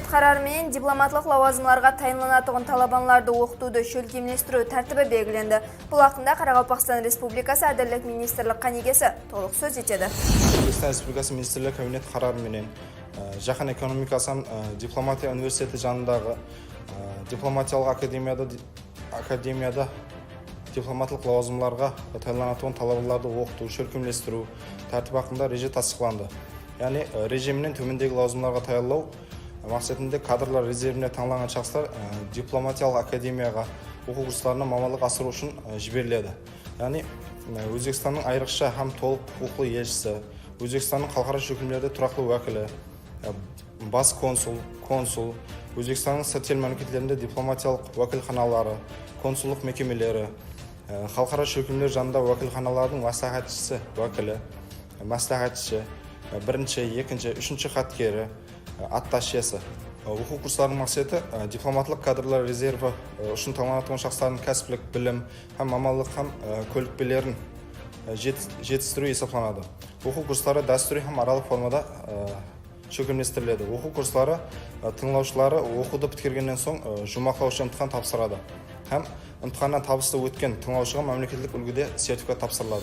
өкмөт карары менен дипломаттык лауазымдарга тайынланатыгын талабанларды окутууду чөлкемдештирүү тартиби белгиленди бул акында каракалпакстан республикасы адилет министрлик канегеси толук сөз этеди өзбекстан республикасы министрлер кабинет карары менен э, жаһан экономикасынын э, дипломатия университети жанындагы э, дипломатиялык академияда академияда дипломаттык лауазымдарга тайланатыгын талабаларды окутуу чөлкөмдештирүү тартиби акында эреже тастыкланды яғни э, эреже менен төмөндөгү максатында кадрлар резервине таңланган шахстар дипломатиялык академияга окуу курстарына мамандык асыруу үчүн э, жибериледі яғни өзбекстандын айрыкча һәм укуктуу элчиси өзбекстандын калкара чөкүмдөрдө турактуу вакили э, бас консул консул өзбекстандын сырт эл мамлекеттеринде дипломатиялык вакилканалары консулдук мекемелери э, халкара чөкүмдөр жанында вакилканалардын маслахатчысы вакили э, э, биринчи экинчи үчүнчү каткери э, атташеси окуу курстарынын максаты э, дипломаттык кадрлар резерви э, ушун таңланатыгын шахстардын кәсиптик билим һәм мамандык һәм э, көлүкпелерин э, жет- жетиштирүү эсептелинет окуу курстары дастурий һәм аралык формада э, чөкүмдештирилет окуу курстары э, тыңлоочулары окууду бүткөргөндөн соң э, жумактоочу имтихан тапшырады һәм имтихандан табыстуу өткөн тыңлоочуга мамлекеттик үлгүдө сертификат тапшырылат